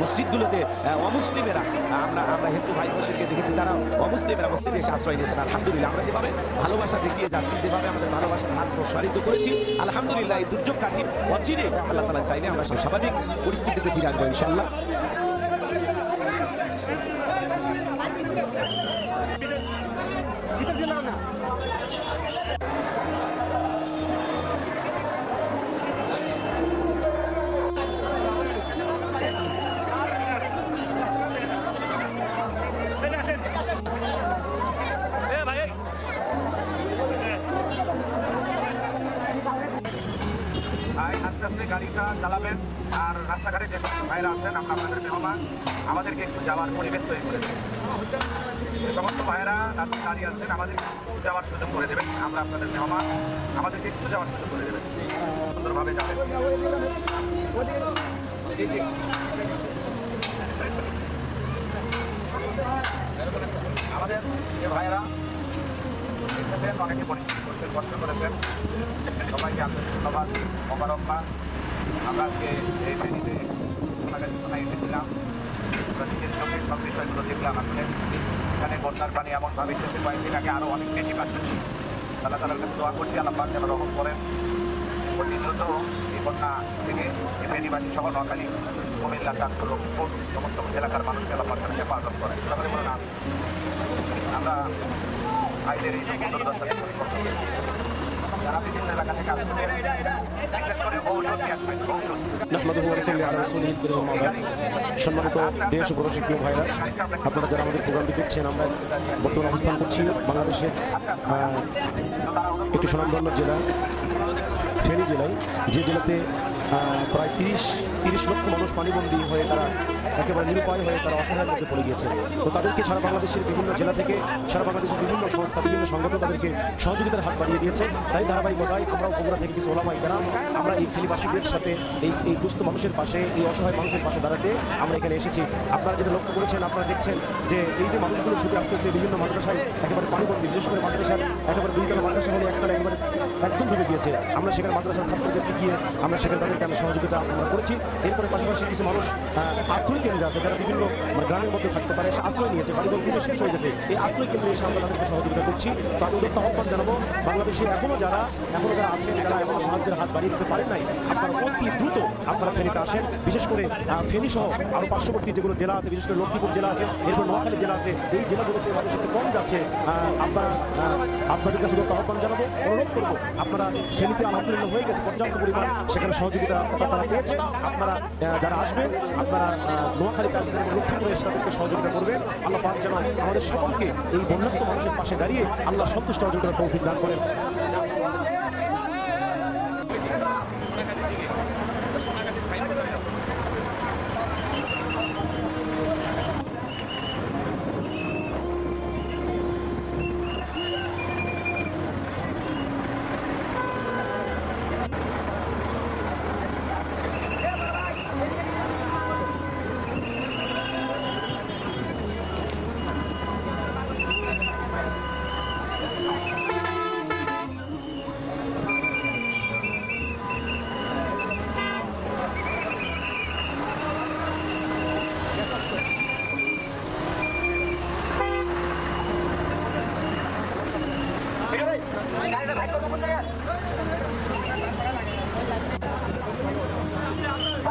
মসজিদগুলোতে অমুসলিমেরা, আমরা আমরা হিন্দু ভাই বোনদেরকে দেখেছি, তারা অমুসলিমেরা মসজিদে এসে আশ্রয় নিয়েছেন। আলহামদুলিল্লাহ, আমরা যেভাবে ভালোবাসা দেখিয়ে যাচ্ছি, যেভাবে আমাদের ভালোবাসার হাত প্রসারিত করেছি, আলহামদুলিল্লাহ এই দুর্যোগ কাটিয়ে অচিরে আল্লাহ তালা চাইলে আমরা স্বাভাবিক পরিস্থিতিতে ফিরে আসব ইনশাল্লাহ আস্তে গাড়িটা চালাবেন আর রাস্তাঘাটে যে ভাইরা আছেন, আমরা আপনাদের মেহমান, আমাদেরকে একটু যাওয়ার পরিবেশ তৈরি করে দেবেন। সমস্ত ভাইরা রাস্তায় দাঁড়িয়ে আছেন আমাদেরকে একটু যাওয়ার সুযোগ করে দেবেন। আমরা আপনাদের মেহমান, আমাদেরকে একটু যাওয়ার সুযোগ করে দেবেন। সুন্দরভাবে যাবেন। আমাদের যে ভাইয়েরা এসেছেন অনেকে পরিশ্রম করেছেন কষ্ট করেছেন। সবাইকে আন্তরিক ধন্যবাদ, মোবারকবাদ। আমরা আজকে এই ভেনিতে ওনাদের কোথায় এসেছিলাম। আমরা নিজের চোখে সব বিষয়গুলো দেখলাম আসলে। এখানে বন্যার পানি এমনভাবে এসেছে, কয়েকদিন আগে আরও অনেক বেশি পাচ্ছে তারা তাদের কাছে দোয়া করছি, আল্লাহ যেন রহম করেন। দ্রুত এই বন্যা থেকে এই ফেনীবাসী সহ নোয়াখালী, কুমিল্লা, চাঁদপুর সমস্ত এলাকার মানুষকে আল্লাহ যেন হেফাজত করেন। তারপরে বলুন। আমরা ভাইদের এই দুর্দশাকে পরিবর্তন বা'দ। সম্মানিত দেশ ও প্রবাসী প্রিয় ভাইরা, আপনারা যারা আমাদের প্রোগ্রামটি দেখছেন, আমরা বর্তমানে অবস্থান করছি বাংলাদেশের একটি সুনামধন্য জেলা, ফেনী জেলায় যে জেলাতে প্রায় তিরিশ তিরিশ লক্ষ মানুষ পানিবন্দী হয়ে তারা একেবারে নিরুপায় হয়ে তারা অসহায়ের মধ্যে পড়ে গিয়েছে। তো তাদেরকে সারা বাংলাদেশের বিভিন্ন জেলা থেকে, সারা বাংলাদেশের বিভিন্ন সংস্থা, বিভিন্ন সংগঠন তাদেরকে সহযোগিতার হাত বাড়িয়ে দিয়েছে। তাই ধারাবাহিকতায় আমরাও বগুড়া থেকে কিছু ওলামাই কেরাম, আমরা এই ফেনীবাসীদের সাথে এই এই দুস্থ মানুষের পাশে, এই অসহায় মানুষের পাশে দাঁড়াতে আমরা এখানে এসেছি। আপনারা যেটা লক্ষ্য করেছেন, আপনারা দেখছেন যে এই যে মানুষগুলো ছুটে আসতেছে বিভিন্ন মাদ্রাসায়, একেবারে পানিবন্দী, বিশেষ করে মাদ্রাসার একেবারে দুইতলা মাদ্রাসা হলে একদম আমরা সেখানে মাদ্রাসার ছাত্রদেরকে গিয়ে আমরা সেখানে তাদেরকে আমরা সহযোগিতা আমরা করেছি। এরপরে পাশাপাশি কিছু মানুষ আশ্রয় কেন্দ্রে আছে যারা বিভিন্ন মানে গ্রামের মধ্যে থাকতে পারে আশ্রয় নিয়েছে। বাড়িঘর কিন্তু শেষ হয়ে গেছে। এই আশ্রয় কেন্দ্রে এসে আমরা তাদেরকে সহযোগিতা করছি। তার উদ্যোক্তা আহ্বান জানাব বাংলাদেশে এখনও যারা এখনও যারা আছেন, যারা এখনও সাহায্যের হাত বাড়িয়ে দিতে পারেন নাই, আপনারা অতি দ্রুত আপনারা ফেনীতে আসেন। বিশেষ করে ফেনী সহ আরও পার্শ্ববর্তী যেগুলো জেলা আছে, বিশেষ করে লক্ষ্মীপুর জেলা আছে, এরপর নোয়াখালী জেলা আছে, এই জেলাগুলোতে মানুষ একটু কম যাচ্ছে। আপনারা আপনাদের কাছে আহ্বান জানাব, অনুরোধ করব আপনারা ফেনীতে আলহামদুলিল্লাহ হয়ে গেছে, পর্যাপ্ত পরিমাণ সেখানে সহযোগিতা তারা পেয়েছে। আপনারা যারা আসবেন আপনারা নোয়াখালীতে আসবেন লক্ষ্মীপুরে এসে তাদেরকে সহযোগিতা করবেন। আল্লাহ পাক যেন আমাদের সকলকে এই বন্যাত্ম মানুষের পাশে দাঁড়িয়ে আল্লাহ সন্তুষ্ট অর্জন করার তৌফিক দান করেন।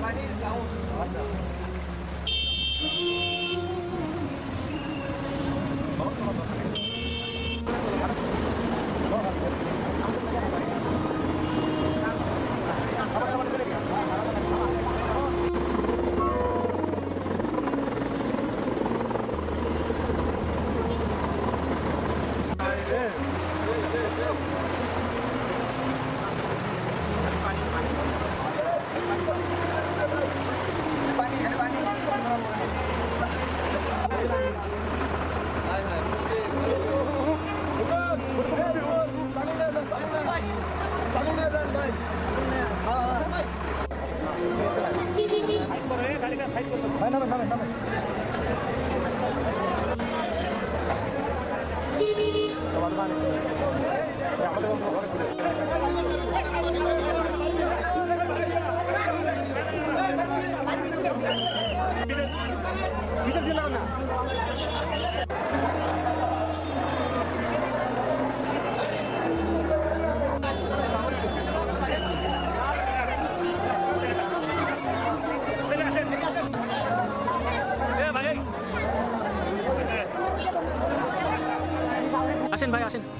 많이 나오는 것 같다. আসুন সামনে নিয়ে আসুন নিয়ে আসুন আছে।